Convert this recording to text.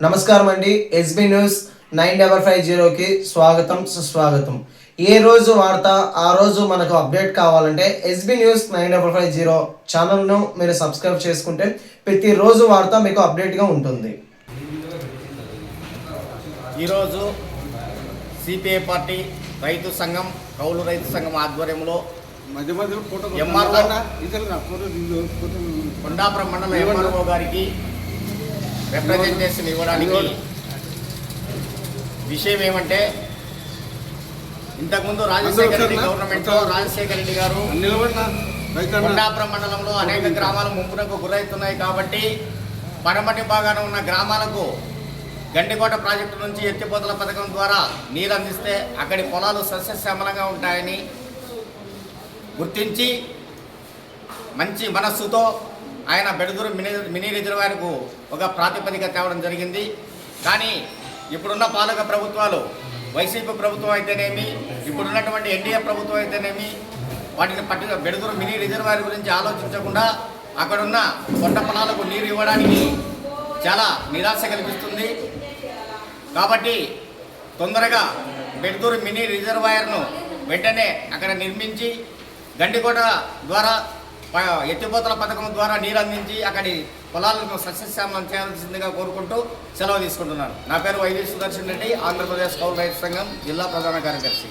నమస్కారం అండి SB news nine double five జీరోకి స్వాగతం సుస్వాగతం. ఏ రోజు వార్త ఆ రోజు మనకు అప్డేట్ కావాలంటే SB news nine double five zero ఛానల్ను మీరు సబ్స్క్రైబ్ చేసుకుంటే ప్రతిరోజు వార్త మీకు అప్డేట్గా ఉంటుంది. ఈరోజు సిపిఐ పార్టీ రైతు సంఘం కౌలు రైతు సంఘం ఆధ్వర్యంలో మధ్య మధ్య ఎంఆర్ఓ. కొండాపురం మండల ఎంఆర్ఓ గారికి రిప్రజెంటేషన్ ఇవ్వడానికి విషయం ఏమంటే ఇంతకుముందు రాజశేఖర రెడ్డి గవర్నమెంట్లో రాజశేఖర రెడ్డి గారు కొండాపురం మండలంలో అనేక గ్రామాలు ముంపునకు గురవుతున్నాయి కాబట్టి పడమటి భాగాన ఉన్న గ్రామాలకు గండికోట ప్రాజెక్టు నుంచి ఎత్తిపోతల పథకం ద్వారా నీరు అందిస్తే అక్కడి పొలాలు సస్యశ్యామలంగా ఉంటాయని గుర్తించి మంచి మనస్సుతో ఆయన బెడుగురు మినీ మినీ రిజర్వాయర్కు ఒక ప్రాతిపదిక తేవడం జరిగింది. కానీ ఇప్పుడున్న పాలక ప్రభుత్వాలు వైసీపీ ప్రభుత్వం అయితేనేమి ఇప్పుడున్నటువంటి ఎన్డీఏ ప్రభుత్వం అయితేనేమి వాటిని పట్టిన బెడుగురు మినీ రిజర్వాయర్ గురించి ఆలోచించకుండా అక్కడున్న కొండ పొలాలకు నీరు ఇవ్వడానికి చాలా నిరాశ కల్పిస్తుంది కాబట్టి తొందరగా బెడ్దూరు మినీ రిజర్వాయర్ను వెంటనే అక్కడ నిర్మించి గండికోట ద్వారా ఎత్తిపోతల పథకం ద్వారా నీరు అందించి అక్కడి పొలాలను సస్యశ్యామలం చేయాల్సిందిగా కోరుకుంటూ సెలవు తీసుకుంటున్నాను నా పేరు వైవి సుదర్శన్ రెడ్డి ఆంధ్రప్రదేశ్ కౌలు రైతు సంఘం జిల్లా ప్రధాన కార్యదర్శి.